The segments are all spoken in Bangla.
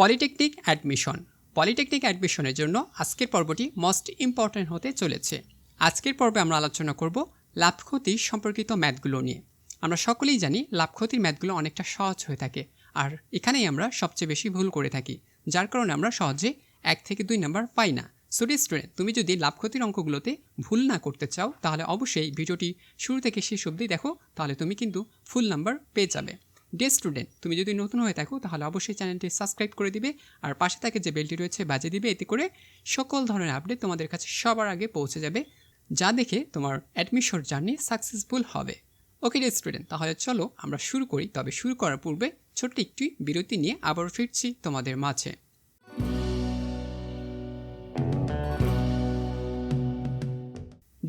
Polytechnic admission. পলিটেকনিক অ্যাডমিশনের জন্য আজকের পর্বটি মোস্ট ইম্পর্ট্যান্ট হতে চলেছে। আজকের পর্বে আমরা আলোচনা করব লাভ ক্ষতি সম্পর্কিত ম্যাথগুলো নিয়ে। আমরা সকলেই জানি লাভ ক্ষতির ম্যাথগুলো অনেকটা সহজ হয়ে থাকে। আর এখানেই আমরা সবচেয়ে বেশি ভুল করে থাকি, যার কারণে আমরা সহজে এক থেকে দুই নাম্বার পাই না। সো স্টুডেন্ট তুমি যদি লাভ ক্ষতির অঙ্কগুলোতে ভুল না করতে চাও, তাহলে অবশ্যই ভিডিওটি শুরু থেকে শেষ অবধি দেখো, তাহলে তুমি কিন্তু ফুল নাম্বার পেয়ে যাবে। ডে স্টুডেন্ট তুমি যদি নতুন হয়ে থাকো, তাহলে অবশ্যই চ্যানেলটি সাবস্ক্রাইব করে দিবে, আর পাশে থাকে যে বেলটি রয়েছে বাজে দিবে, এতে করে সকল ধরনের আপডেট তোমাদের কাছে সবার আগে পৌঁছে যাবে, যা দেখে তোমার অ্যাডমিশন জার্নি সাকসেসফুল হবে। ওকে ডে স্টুডেন্ট তাহলে চলো আমরা শুরু করি। তবে শুরু করার পূর্বে ছোট্ট একটি বিরতি নিয়ে আবারও ফিরছি তোমাদের মাঝে।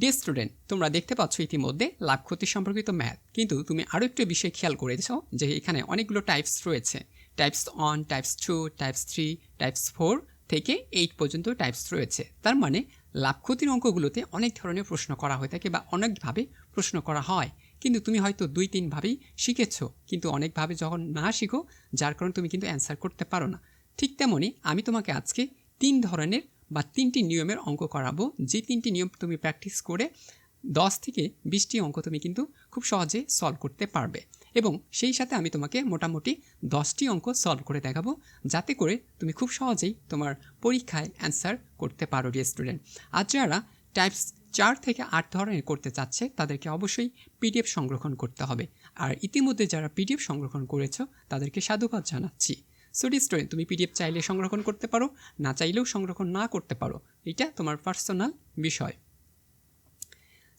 ডে স্টুডেন্ট তোমরা দেখতে পাচ্ছ ইতিমধ্যে লাভ ক্ষতি সম্পর্কিত ম্যাথ কিন্তু তুমি আরও একটু বিষয় খেয়াল করেছ যে এখানে অনেকগুলো টাইপস রয়েছে। Types one types two types three types four থেকে এইট পর্যন্ত টাইপস রয়েছে। তার মানে লাভ ক্ষতির অঙ্কগুলোতে অনেক ধরনের প্রশ্ন করা হয়ে থাকে বা অনেকভাবে প্রশ্ন করা হয়। কিন্তু তুমি হয়তো দুই তিনভাবেই শিখেছ। কিন্তু অনেকভাবে যখন না শিখো, যার কারণে তুমি কিন্তু অ্যান্সার করতে পারো না। ঠিক তেমনই আমি তোমাকে আজকে তিন ধরনের বা তিনটি নিয়মের অঙ্ক করাবো। যে তিনটি নিয়ম তুমি প্র্যাকটিস করে দশ থেকে বিশটি অঙ্ক তুমি কিন্তু খুব সহজে সলভ করতে পারবে। এবং সেই সাথে আমি তোমাকে মোটামুটি দশটি অঙ্ক সলভ করে দেখাবো, যাতে করে তুমি খুব সহজেই তোমার পরীক্ষায় অ্যান্সার করতে পারো রে স্টুডেন্ট আর যারা টাইপস চার থেকে আট ধরনের করতে চাচ্ছে, তাদেরকে অবশ্যই পিডিএফ সংরক্ষণ করতে হবে। আর ইতিমধ্যে যারা পিডিএফ সংরক্ষণ করেছ, তাদেরকে সাধুবাদ জানাচ্ছি। সুডি স্টুডেন্ট তুমি পিডিএফ চাইলে সংরক্ষণ করতে পারো, না চাইলেও সংরক্ষণ না করতে পারো। এটা তোমার পার্সোনাল বিষয়।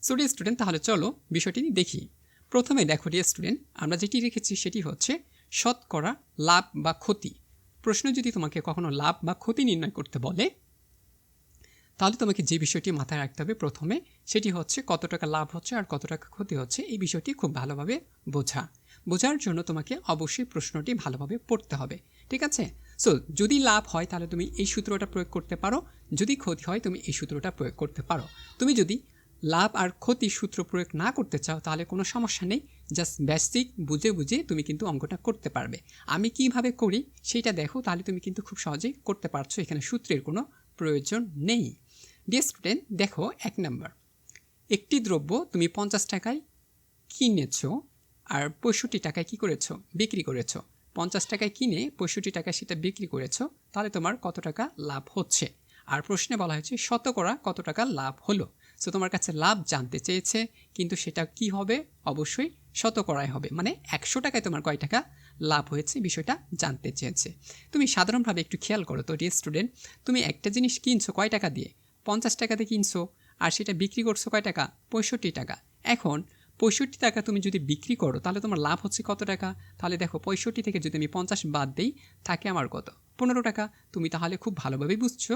সুডি স্টুডেন্ট তাহলে চলো বিষয়টি দেখি। প্রথমে দেখো ডিয়ার স্টুডেন্ট আমরা যেটি রেখেছি সেটি হচ্ছে শতকরা লাভ বা ক্ষতি। প্রশ্ন যদি তোমাকে কখনো লাভ বা ক্ষতি নির্ণয় করতে বলে, তাহলে তোমাকে যে বিষয়টি মাথায় রাখতে হবে প্রথমে, সেটি হচ্ছে কত টাকা লাভ হচ্ছে আর কত টাকা ক্ষতি হচ্ছে, এই বিষয়টি খুব ভালোভাবে বোঝা। বোঝার জন্য তোমাকে অবশ্যই প্রশ্নটি ভালোভাবে পড়তে হবে। ঠিক আছে? সো যদি লাভ হয়, তাহলে তুমি এই সূত্রটা প্রয়োগ করতে পারো। যদি ক্ষতি হয়, তুমি এই সূত্রটা প্রয়োগ করতে পারো। তুমি যদি লাভ আর ক্ষতি সূত্র প্রয়োগ না করতে চাও, তাহলে কোনো সমস্যা নেই। জাস্ট বেসিক বুঝে বুঝে তুমি কিন্তু অঙ্কটা করতে পারবে। আমি কীভাবে করি সেইটা দেখো। তাহলে তুমি কিন্তু খুব সহজেই করতে পারছ। এখানে সূত্রের কোনো প্রয়োজন নেই। ডিয়ার স্টুডেন্ট দেখো, এক নম্বর একটি দ্রব্য তুমি পঞ্চাশ টাকায় কিনেছো আর পঁয়ষট্টি টাকায় কী করেছ? বিক্রি করেছ। পঞ্চাশ টাকায় কিনে পঁয়ষট্টি টাকায় সেটা বিক্রি করেছ, তাহলে তোমার কত টাকা লাভ হচ্ছে? আর প্রশ্নে বলা হয়েছে, শতকরা কত টাকা লাভ হলো? সো তোমার কাছে লাভ জানতে চেয়েছে, কিন্তু সেটা কি হবে? অবশ্যই শতকরায় হবে। মানে একশো টাকায় তোমার কয় টাকা লাভ হয়েছে, বিষয়টা জানতে চেয়েছে। তুমি সাধারণভাবে একটু খেয়াল করো তো ডিয়ার স্টুডেন্ট তুমি একটা জিনিস কিনছো কয় টাকা দিয়ে? পঞ্চাশ টাকাতে কিনছো, আর সেটা বিক্রি করছ কয় টাকা? পঁয়ষট্টি টাকা। এখন পঁয়ষট্টি টাকা তুমি যদি বিক্রি করো, তাহলে তোমার লাভ হচ্ছে কত টাকা? তাহলে দেখো, পঁয়ষট্টি থেকে যদি আমি পঞ্চাশ বাদ দিই, থাকে আমার কত? পনেরো টাকা। তুমি তাহলে খুব ভালোভাবেই বুঝছ।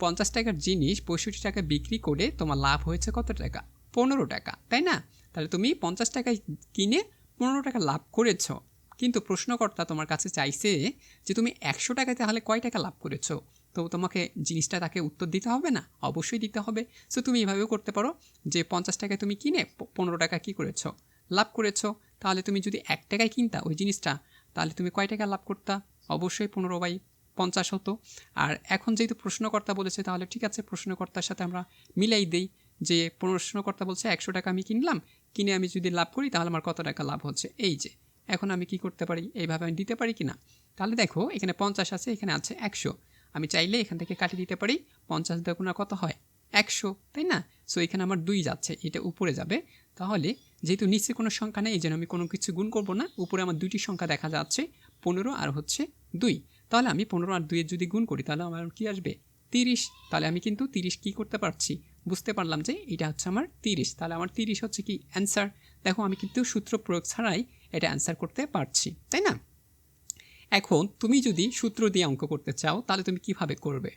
পঞ্চাশ টাকার জিনিস পঁয়ষট্টি টাকা বিক্রি করে তোমার লাভ হয়েছে কত টাকা? পনেরো টাকা, তাই না? তাহলে তুমি পঞ্চাশ টাকায় কিনে পনেরো টাকা লাভ করেছ। কিন্তু প্রশ্নকর্তা তোমার কাছে চাইছে যে, তুমি একশো টাকায় তাহলে কয় টাকা লাভ করেছ? তো তোমাকে জিনিসটা তাকে উত্তর দিতে হবে না? অবশ্যই দিতে হবে। সো তুমি এভাবেও করতে পারো যে পঞ্চাশ টাকায় তুমি কিনে পনেরো টাকা কী করেছ? লাভ করেছ। তাহলে তুমি যদি এক টাকায় কিনতা ওই জিনিসটা, তাহলে তুমি কয় টাকা লাভ করতা? অবশ্যই পনেরো বাই পঞ্চাশ হতো। আর এখন যেহেতু প্রশ্নকর্তা বলেছে, তাহলে ঠিক আছে, প্রশ্নকর্তার সাথে আমরা মিলাই দিই যে প্রশ্নকর্তা বলছে, একশো টাকা আমি কিনলাম, কিনে আমি যদি লাভ করি, তাহলে আমার কত টাকা লাভ হচ্ছে? এই যে, এখন আমি কি করতে পারি? এইভাবে আমি দিতে পারি কি না তাহলে দেখো, এখানে পঞ্চাশ আছে, এখানে আছে একশো। আমি চাইলে এখান থেকে কাটিয়ে দিতে পারি। পঞ্চাশ দেখুনা কত হয়? একশো, তাই না? সো এখানে আমার দুই যাচ্ছে, এটা উপরে যাবে। তাহলে যেহেতু নিচে কোনো সংখ্যা নেই, এই জন্য আমি কোনো কিছু গুণ করব না। উপরে আমার দুইটি সংখ্যা দেখা যাচ্ছে, পনেরো আর হচ্ছে দুই। তাহলে আমি পনেরো আর দুইয়ের যদি গুণ করি, তাহলে আমার কী আসবে? তিরিশ। তাহলে আমি কিন্তু তিরিশ কী করতে পারছি? বুঝতে পারলাম যে এটা হচ্ছে আমার তিরিশ। তাহলে আমার তিরিশ হচ্ছে কি? অ্যান্সার দেখো, আমি কিন্তু সূত্র প্রয়োগ ছাড়াই এটা অ্যান্সার করতে পারছি, তাই না? এখন তুমি যদি সূত্র দিয়ে অঙ্ক করতে চাও, তাহলে তুমি কীভাবে করবে?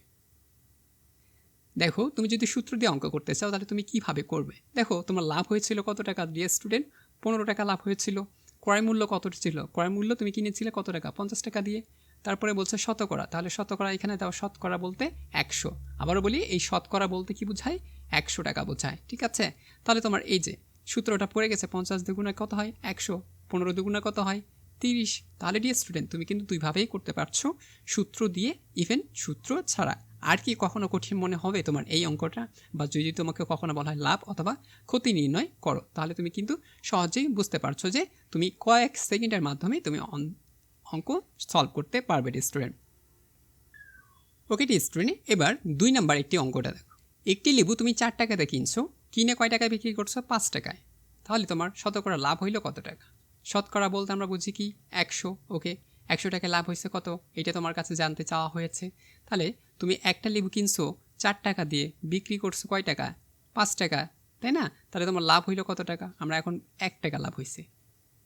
দেখো, তুমি যদি সূত্র দিয়ে অঙ্ক করতে চাও, তাহলে তুমি কীভাবে করবে? দেখো, তোমার লাভ হয়েছিল কত টাকা? দিয়ে স্টুডেন্ট পনেরো টাকা লাভ হয়েছিল। ক্রয় মূল্য কত ছিল? ক্রয় মূল্য তুমি কিনেছিলে কত টাকা? পঞ্চাশ টাকা দিয়ে। তারপরে বলছে শতকরা। তাহলে শতকরা এখানে দাও, শতকরা বলতে একশো। আবারও বলি, এই শতকরা বলতে কি বোঝায়? একশো টাকা বোঝায়, ঠিক আছে? তাহলে তোমার এই যে সূত্রটা পড়ে গেছে, পঞ্চাশ দুগুণে কত হয়? একশো। পনেরো দুগুণে কত হয়? তিরিশ, তাহলে ডিয়ার স্টুডেন্ট তুমি কিন্তু দুইভাবেই করতে পারছ। সূত্র দিয়ে ইভেন সূত্র ছাড়া। আর কি কখনো কঠিন মনে হবে তোমার এই অঙ্কটা? বা যদি তোমাকে কখনো বলা হয় লাভ অথবা ক্ষতি নির্ণয় করো, তাহলে তুমি কিন্তু সহজেই বুঝতে পারছ যে তুমি কয়েক সেকেন্ডের মাধ্যমে তুমি অঙ্ক সলভ করতে পারবে স্টুডেন্ট ওকে স্টুডেন্ট এবার দুই নাম্বার একটি অঙ্কটা দেখো। একটি লেবু তুমি চার টাকাতে কিনছো, কিনে কয় টাকায় বিক্রি করছ? পাঁচ টাকায়। তাহলে তোমার শতকরা লাভ হইল কত টাকা? শতকরা বলতে আমরা বুঝি কি? একশো, ওকে? একশো টাকা লাভ হয়েছে কত? এটা তোমার কাছে জানতে চাওয়া হয়েছে। তাহলে তুমি একটা লেবু কিনছো, চার টাকা দিয়ে, বিক্রি করছ কয় টাকা? পাঁচ টাকা, তাই না? তাহলে তোমার লাভ হইল কত টাকা? আমরা এখন এক টাকা লাভ হয়েছে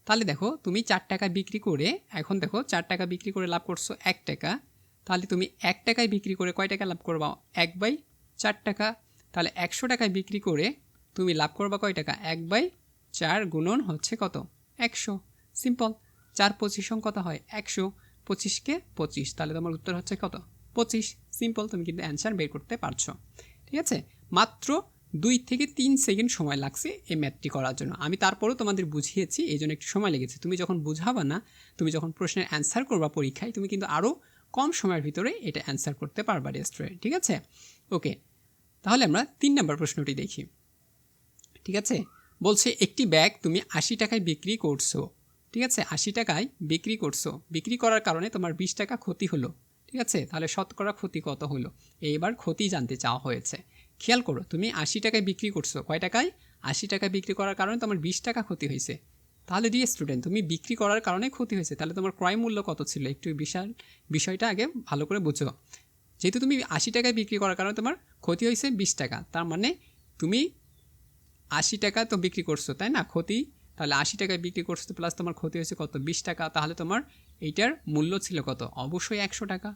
তাহলে দেখো, তুমি চার টাকা বিক্রি করে, এখন দেখো, চার টাকা বিক্রি করে লাভ করছ এক টাকা। তাহলে তুমি এক টাকায় বিক্রি করে কয় টাকা লাভ করবা? এক বাই চার টাকা। তাহলে একশো টাকায় বিক্রি করে তুমি লাভ করবা কয় টাকা? এক বাই চার গুণন হচ্ছে কত? একশো। সিম্পল চার পঁচিশ কত হয় একশো পঁচিশকে পঁচিশ। তাহলে তোমার উত্তর হচ্ছে কত? পঁচিশ। সিম্পল তুমি কিন্তু অ্যান্সার বের করতে পারছ। ঠিক আছে? মাত্র দুই থেকে তিন সেকেন্ড সময় লাগছে এই ম্যাথটি করার জন্য। আমি তারপরেও তোমাদের বুঝিয়েছি, এই জন্য একটু সময় লেগেছে। তুমি যখন বুঝাবা না, তুমি যখন প্রশ্নের অ্যান্সার করবা পরীক্ষায়, তুমি কিন্তু আরও কম সময়ের ভিতরে এটা অ্যান্সার করতে পারবা রেস্টুরেন্ট ঠিক আছে? ওকে তাহলে আমরা তিন নম্বর প্রশ্নটি দেখি। ঠিক আছে? বলছে, একটি ব্যাগ তুমি আশি টাকায় বিক্রি করছ। ঠিক আছে, আশি টাকায় বিক্রি করছ। বিক্রি করার কারণে তোমার বিশ টাকা ক্ষতি হলো। ঠিক আছে, তাহলে শতকরা ক্ষতি কত হলো? এইবার ক্ষতি জানতে চাওয়া হয়েছে। খেয়াল করো, তুমি আশি টাকায় বিক্রি করছ। কয় টাকায়? আশি টাকায় বিক্রি করার কারণে তোমার বিশ টাকা ক্ষতি হয়েছে। তাহলে দিয়ে স্টুডেন্ট তুমি বিক্রি করার কারণে ক্ষতি হয়েছে। তাহলে তোমার ক্রয় মূল্য কত ছিল? একটু বিশাল বিষয়টা আগে ভালো করে বুঝো। যেহেতু তুমি আশি টাকায় বিক্রি করার কারণে তোমার ক্ষতি হয়েছে বিশ টাকা, তার মানে তুমি আশি টাকা তো বিক্রি করছ, তাই না, ক্ষতি? তাহলে আশি টাকায় বিক্রি করছ প্লাস তোমার ক্ষতি হয়েছে কত? বিশ টাকা, তাহলে তোমার এইটার মূল্য ছিল কত? অবশ্যই একশো টাকা।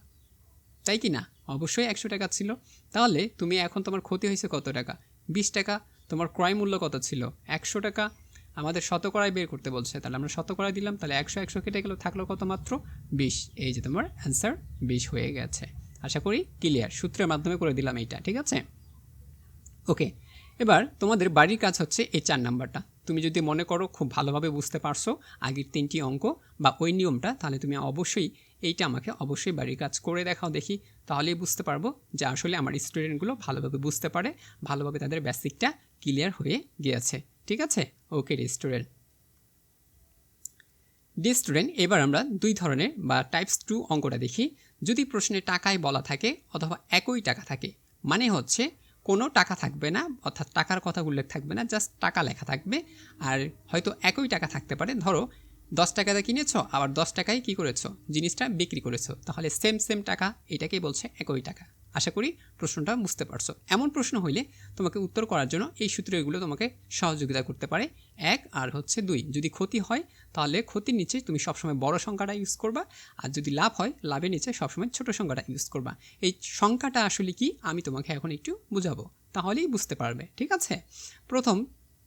তাই কি না? অবশ্যই একশো টাকা ছিল। তাহলে তুমি এখন তোমার ক্ষতি হয়েছে কত টাকা? বিশ টাকা, তোমার ক্রয় মূল্য কত ছিল? একশো টাকা। আমাদের শতকরায় বের করতে বলছে। তাহলে আমরা শতকরায় দিলাম, তাহলে একশো একশো কেটে গেল, থাকল কত মাত্র? বিশ। এই যে তোমার অ্যান্সার বিশ হয়ে গেছে। আশা করি ক্লিয়ার সূত্রের মাধ্যমে করে দিলাম এইটা, ঠিক আছে? ওকে এবার তোমাদের বাড়ির কাজ হচ্ছে এই চার নাম্বারটা। তুমি যদি মনে করো খুব ভালোভাবে বুঝতে পারছ আগের তিনটি অঙ্ক বা ওই নিয়মটা, তাহলে তুমি অবশ্যই এইটা আমাকে অবশ্যই বাড়ির কাজ করে দেখাও দেখি। তাহলেই বুঝতে পারব যে আসলে আমার স্টুডেন্টগুলো ভালোভাবে বুঝতে পারে, ভালোভাবে তাদের বেসিকটা ক্লিয়ার হয়ে গিয়েছে। ঠিক আছে? ওকে রে স্টুডেন্ট। ডি স্টুডেন্ট, এবার আমরা দুই ধরনের বা টাইপস টু অঙ্কটা দেখি। যদি প্রশ্নে টাকায় বলা থাকে অথবা একই টাকা থাকে মানে হচ্ছে কোনো টাকা থাকবে না, অর্থাৎ টাকার কথা উল্লেখ থাকবে না জাস্ট টাকা লেখা থাকবে। আর হয়তো একই টাকা থাকতে পারে, ধরো দশ টাকাতে কিনেছো, আবার দশ টাকায় কী করেছ? জিনিসটা বিক্রি করেছ। তাহলে সেম সেম টাকা, এটাকেই বলছে একই টাকা। আশা করি প্রশ্নটা বুঝতে পারছ। এমন প্রশ্ন হইলে তোমাকে উত্তর করার জন্য এই সূত্রগুলো তোমাকে সহযোগিতা করতে পারে। এক আর হচ্ছে দুই। যদি ক্ষতি হয়, তাহলে ক্ষতির নিচে তুমি সবসময় বড় সংখ্যাটা ইউজ করবা। আর যদি লাভ হয়, লাভের নিচে সবসময় ছোট সংখ্যাটা ইউজ করবা। এই সংখ্যাটা আসলে কি, আমি তোমাকে এখন একটু বুঝাবো। তাহলেই বুঝতে পারবে, ঠিক আছে? প্রথম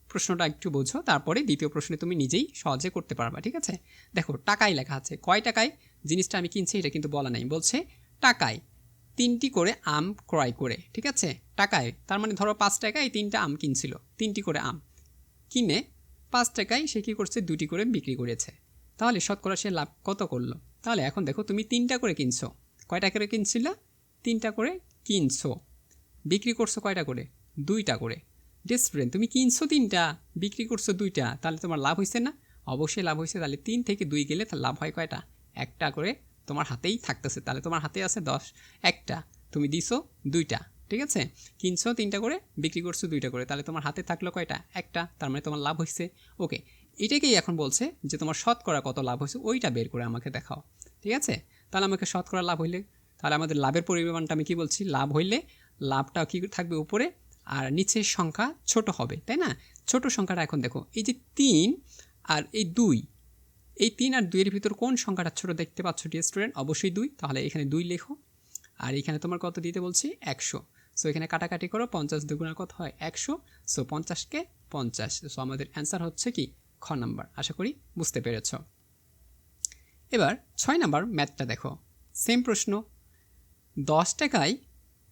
প্রশ্নটা একটু বোঝো, তারপরে দ্বিতীয় প্রশ্নে তুমি নিজেই সহজে করতে পারবা, ঠিক আছে? দেখো, টাকায় লেখা আছে। কয় টাকায়? জিনিসটা আমি কিনছি, এটা কিন্তু বলা নাই। বলছে, টাকায়। তিনটি করে আম ক্রয় করে, ঠিক আছে? টাকায়। তার মানে ধরো পাঁচ টাকায় তিনটা আম কিনছিল, তিনটি করে আম। কিনে পাঁচ টাকায় সে কী করছে? দুটি করে বিক্রি করেছে। তাহলে শতকরা সে লাভ কত করল? তাহলে এখন দেখো, তুমি তিনটা করে কিনছো। কয়টা করে কিনছিল? তিনটা করে কিনছো। বিক্রি করছ কয়টা করে? দুইটা করে। ডে তুমি কিনছো তিনটা, বিক্রি করছ দুইটা, তাহলে তোমার লাভ হয়েছে না? অবশ্যই লাভ হয়েছে তাহলে তিন থেকে দুই গেলে লাভ হয় কয়টা? একটা করে তোমার হাতেই থাকতেছে। তাহলে তোমার হাতে আছে দশ। একটা, তুমি দিছো দুইটা, ঠিক আছে? কিনছো তিনটা করে, বিক্রি করছ দুইটা করে। তাহলে তোমার হাতে থাকল কয়টা? একটা, তার মানে তোমার লাভ হয়েছে ওকে, এটাকেই এখন বলছে যে তোমার শতকরা কত লাভ হয়েছে ওইটা বের করে আমাকে দেখাও, ঠিক আছে? তাহলে আমাকে শতকরা লাভ হইলে, তাহলে আমাদের লাভের পরিমাণটা আমি কি বলছি? লাভ হইলে লাভটা কি থাকবে উপরে, আর নিচের সংখ্যা ছোট হবে, তাই না? ছোট সংখ্যাটা এখন দেখো, এই যে তিন আর এই দুই এই তিন আর দুইয়ের ভিতর কোন সংখ্যাটা ছোট দেখতে পাচ্ছ ডিয়ার স্টুডেন্ট অবশ্যই দুই। তাহলে এখানে দুই লেখো। আর এখানে তোমার কত দিতে বলছি? একশো। সো এখানে কাটাকাটি করো, পঞ্চাশ দুগুণা কত হয়? একশো। সো পঞ্চাশকে পঞ্চাশ। সো আমাদের অ্যান্সার হচ্ছে কি? খ নাম্বার আশা করি বুঝতে পেরেছ। এবার ছয় নাম্বার ম্যাথটা দেখো। সেম প্রশ্ন। দশ টাকায়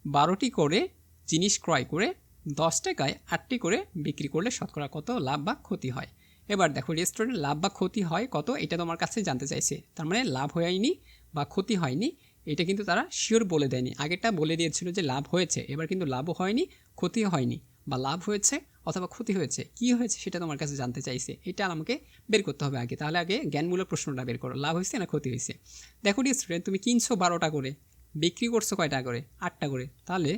বারোটি করে জিনিস ক্রয় করে, দশ টাকায় আটটি করে বিক্রি করলে শতকরা কত লাভ বা ক্ষতি হয়? এবার দেখো রেস্টুরেন্টের লাভ বা ক্ষতি হয় কত, এটা তোমার কাছে জানতে চাইছে। তার মানে লাভ হয়নি বা ক্ষতি হয়নি, এটা কিন্তু তারা শিওর বলে দেয়নি। আগেরটা বলে দিয়েছিল যে লাভ হয়েছে, এবার কিন্তু লাভও হয়নি ক্ষতিও হয়নি, বা লাভ হয়েছে অথবা ক্ষতি হয়েছে। কি হয়েছে সেটা তোমার কাছে জানতে চাইছে, এটা আমাকে বের করতে হবে আগে। তাহলে আগে জ্ঞানমূলক প্রশ্নটা বের করো, লাভ হয়েছে না ক্ষতি হয়েছে? দেখো স্টুডেন্ট তুমি কিনছো বারোটা করে, বিক্রি করছ কয়টা করে? আটটা করে। তাহলে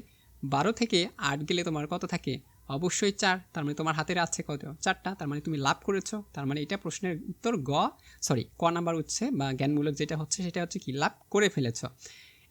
বারো থেকে আট গেলে তোমার কত থাকে? অবশ্যই চার, তার মানে তোমার হাতের আছে কত? চারটা, তার মানে তুমি লাভ করেছ, তার মানে এটা প্রশ্নের উত্তর গ সরি ক নাম্বার হচ্ছে, বা জ্ঞানমূলক যেটা হচ্ছে, সেটা হচ্ছে কি, লাভ করে ফেলেছ।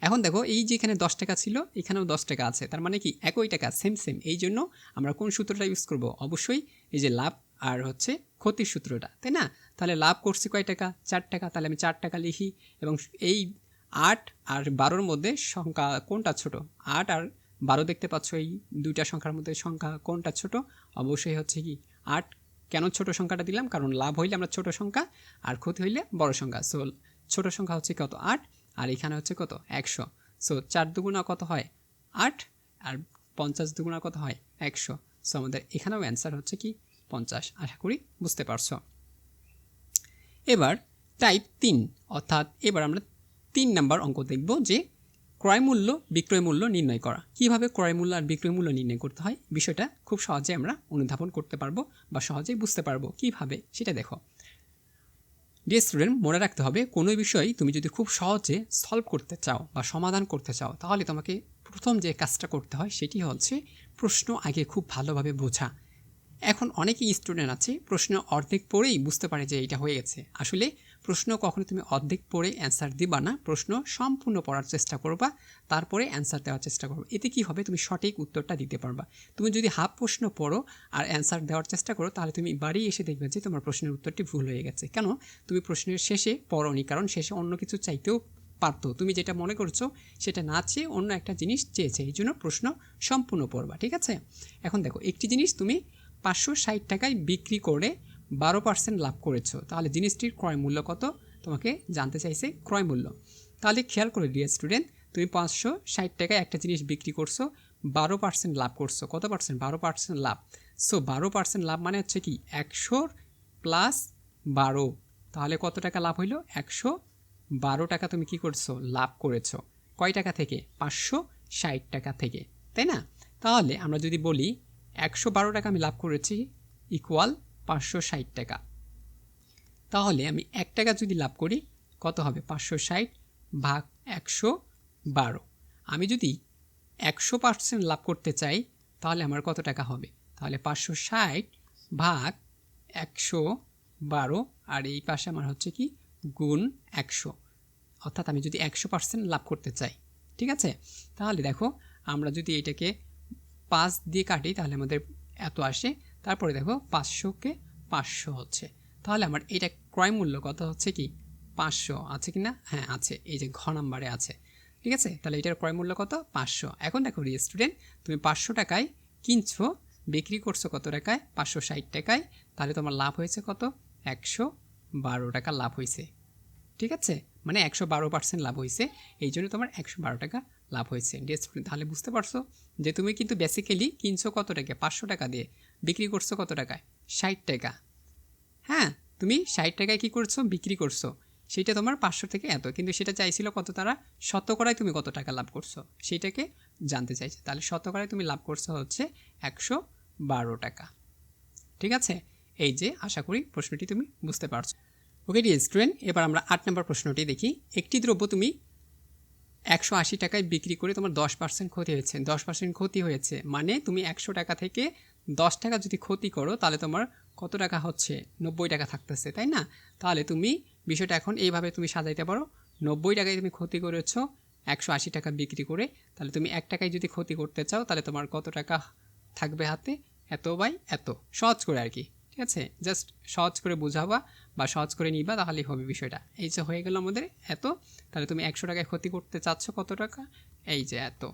এখন দেখো, এই যে এখানে দশ টাকা ছিল, এখানেও দশ টাকা আছে, তার মানে কি, একই টাকা সেম সেম এই জন্য আমরা কোন সূত্রটা ইউজ করব? অবশ্যই এই যে লাভ আর হচ্ছে ক্ষতির সূত্রটা, তাই না? তাহলে লাভ করছি কয় টাকা? চার টাকা, তাহলে আমি চার টাকা লিখি, এবং এই আট আর বারোর মধ্যে সংখ্যা কোনটা ছোট? আট আর বারো দেখতে পাচ্ছ এই দুইটা সংখ্যার মধ্যে সংখ্যা কোনটা ছোট? অবশ্যই হচ্ছে কি, আট কেন ছোট সংখ্যাটা দিলাম? কারণ লাভ হইলে আমরা ছোট সংখ্যা আর ক্ষতি হইলে বড় সংখ্যা। সো ছোট সংখ্যা হচ্ছে কত? আট। আর এখানে হচ্ছে কত? একশো। সো চার দুগুণা কত হয়? আট। আর পঞ্চাশ দুগুণা কত হয়? একশো। সো আমাদের এখানেও অ্যান্সার হচ্ছে কি? পঞ্চাশ। আশা করি বুঝতে পারছ। এবার টাইপ তিন। অর্থাৎ এবার আমরা তিন নাম্বার অঙ্ক দেখব যে ক্রয় মূল্য, বিক্রয় মূল্য নির্ণয় করা। কীভাবে ক্রয় মূল্য আর বিক্রয় মূল্য নির্ণয় করতে হয়? বিষয়টা খুব সহজে আমরা অনুধাবন করতে পারব বা সহজেই বুঝতে পারব। কীভাবে? সেটা দেখো। ডিয়ার স্টুডেন্ট মনে রাখতে হবে, কোনো বিষয় তুমি যদি খুব সহজে সলভ করতে চাও বা সমাধান করতে চাও, তাহলে তোমাকে প্রথম যে কাজটা করতে হয়, সেটি হচ্ছে প্রশ্ন আগে খুব ভালোভাবে বোঝা। এখন অনেকেই স্টুডেন্ট আছে, প্রশ্ন অর্ধেক পড়েই বুঝতে পারে যে এটা হয়ে গেছে। আসলে প্রশ্ন কখনো তুমি অর্ধেক পড়ে অ্যান্সার দিবা না। প্রশ্ন সম্পূর্ণ পড়ার চেষ্টা করবা, তারপরে অ্যান্সার দেওয়ার চেষ্টা করবে। এতে কি হবে? তুমি সঠিক উত্তরটা দিতে পারবা। তুমি যদি হাফ প্রশ্ন পড়ো আর অ্যান্সার দেওয়ার চেষ্টা করো, তাহলে তুমি বাড়ি এসে দেখবে যে তোমার প্রশ্নের উত্তরটি ভুল হয়ে গেছে। কেন? তুমি প্রশ্নের শেষে পড়োনি, কারণ শেষে অন্য কিছু চাইতেও পারতো। তুমি যেটা মনে করছ সেটা না চেয়ে অন্য একটা জিনিস চেয়েছে, এই জন্য প্রশ্ন সম্পূর্ণ পড়বা, ঠিক আছে? এখন দেখো, একটি জিনিস তুমি পাঁচশো ষাট টাকায় বিক্রি করে বারো পার্সেন্ট লাভ করেছ। তাহলে জিনিসটির ক্রয় মূল্য কত? তোমাকে জানতে চাইছে ক্রয় মূল্য। তাহলে খেয়াল করে ডিয়ার স্টুডেন্ট তুমি পাঁচশো ষাট টাকায় একটা জিনিস বিক্রি করছ, বারো পার্সেন্ট লাভ করছ। কত পার্সেন্ট বারো পার্সেন্ট লাভ। সো বারো পার্সেন্ট লাভ মানে হচ্ছে কি? একশোর প্লাস বারো। তাহলে কত টাকা লাভ হইল? একশো বারো টাকা তুমি কি করছ? লাভ করেছ। কয় টাকা থেকে? পাঁচশো ষাট টাকা থেকে। তাই না? তাহলে আমরা যদি বলি, একশো বারো টাকা আমি লাভ করেছি ইকুয়াল পাঁচশো ষাট টাকা। তাহলে আমি এক টাকা যদি লাভ করি, কত হবে? পাঁচশো ষাট ভাগ একশো বারো। আমি যদি একশো পার্সেন্ট লাভ করতে চাই, তাহলে আমার কত টাকা হবে? তাহলে পাঁচশো ষাট ভাগ একশো বারো, আর এই পাশে আমার হচ্ছে কি? গুণ একশো। অর্থাৎ আমি যদি একশো পার্সেন্ট লাভ করতে চাই, ঠিক আছে? তাহলে দেখো, আমরা যদি এটাকে পাঁচ দিয়ে কাটি, তাহলে আমাদের এত আসে তারপরে দেখো পাঁচশোকে পাঁচশো হচ্ছে। তাহলে আমার এটা ক্রয় মূল্য কত হচ্ছে কি? পাঁচশো আছে কি না হ্যাঁ আছে। এই যে ঘ নাম্বারে আছে। ঠিক আছে? তাহলে এটার ক্রয় মূল্য কত? পাঁচশো। এখন দেখো রি স্টুডেন্ট তুমি পাঁচশো টাকায় কিনছো, বিক্রি করছ কত টাকায়? পাঁচশো ষাট টাকায়। তাহলে তোমার লাভ হয়েছে কত? একশো বারো টাকা লাভ হয়েছে। ঠিক আছে? মানে একশো বারো পার্সেন্ট লাভ হয়েছে। এই জন্য তোমার একশো বারো টাকা লাভ হয়েছে। ডিয়ার তাহলে বুঝতে পারছ যে তুমি কিন্তু বেসিক্যালি কিনছো কত টাকা? পাঁচশো টাকা দিয়ে। বিক্রি করছ কত টাকায়? ষাট টাকা। হ্যাঁ তুমি ষাট টাকায় কী করছ? বিক্রি করছ। সেটা তোমার পাঁচশো থেকে এত। কিন্তু সেটা চাইছিল কত তারা? শতকরায় তুমি কত টাকা লাভ করছ? সেইটাকে জানতে চাইছে। তাহলে শতকরায় তুমি লাভ করছ হচ্ছে একশো বারো টাকা। ঠিক আছে? এই যে আশা করি প্রশ্নটি তুমি বুঝতে পারছ। ওকে ডি স্টুডেন্ট, এবার আমরা আট নম্বর প্রশ্নটি দেখি। একটি দ্রব্য তুমি একশো আশি টাকায় বিক্রি করে তোমার দশ পার্সেন্ট ক্ষতি হয়েছে। দশ পার্সেন্ট ক্ষতি হয়েছে মানে তুমি একশো টাকা থেকে দশ টাকা যদি ক্ষতি করো, তাহলে তোমার কত টাকা হচ্ছে? নব্বই টাকা থাকতেছে, তাই না? তাহলে তুমি বিষয়টা এখন এইভাবে তুমি সাজাইতে পারো। নব্বই টাকায় তুমি ক্ষতি করেছ, একশো আশি টাকা বিক্রি করে, তাহলে তুমি এক টাকায় যদি ক্ষতি করতে চাও, তাহলে তোমার কত টাকা থাকবে হাতে? এত বাই এত। সহজ করে আর কি, ঠিক আছে? জাস্ট সহজ করে বোঝাবা বা সহজ করে নিবা, তাহলেই হবে বিষয়টা। এই যে হয়ে গেল আমাদের এত, তাহলে তুমি একশো টাকায় ক্ষতি করতে চাচ্ছ কত টাকা? এই যে এত।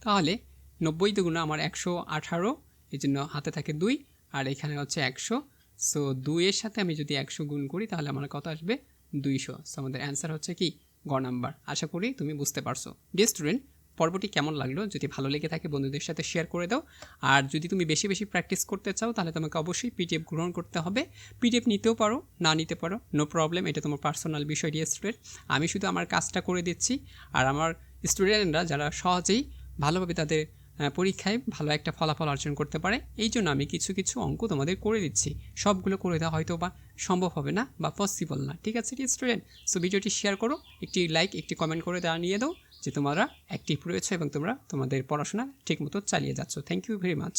তাহলে নব্বই দুগুণ আমার একশো আঠারো এই জন্য হাতে থাকে দুই, আর এখানে হচ্ছে একশো। সো দুইয়ের সাথে আমি যদি একশো গুণ করি, তাহলে আমার কত আসবে? দুইশো। সো আমাদের অ্যান্সার হচ্ছে কি? গ নাম্বার। আশা করি তুমি বুঝতে পারছ। ডিয়ার স্টুডেন্ট পর্বটি কেমন লাগল? যদি ভালো লেগে থাকে, বন্ধুদের সাথে শেয়ার করে দাও। আর যদি তুমি বেশি বেশি প্র্যাকটিস করতে চাও, তাহলে তোমাকে অবশ্যই পিডিএফ গ্রহণ করতে হবে। পিডিএফ নিতেও পারো, না নিতে পারো নো প্রবলেম এটা তোমার পার্সোনাল বিষয় ডিয়ার স্টুডেন্ট আমি শুধু আমার কাজটা করে দিচ্ছি। আর আমার স্টুডেন্টরা যারা সহজেই, ভালোভাবে তাদের পরীক্ষায় ভালো একটা ফলাফল অর্জন করতে পারে। এই জন্য আমি কিছু কিছু অঙ্ক তোমাদের করে দিচ্ছি। সবগুলো করে দেওয়া হয়তো বা সম্ভব হবে না বা পসিবল না। ঠিক আছে স্টুডেন্ট সো ভিডিওটি শেয়ার করো, একটি লাইক একটি কমেন্ট করে দেওয়া নিয়ে দাও যে তোমরা অ্যাক্টিভ রয়েছে এবং তোমরা তোমাদের পড়াশোনা ঠিকমতো চালিয়ে যাচ্ছ। Thank you very much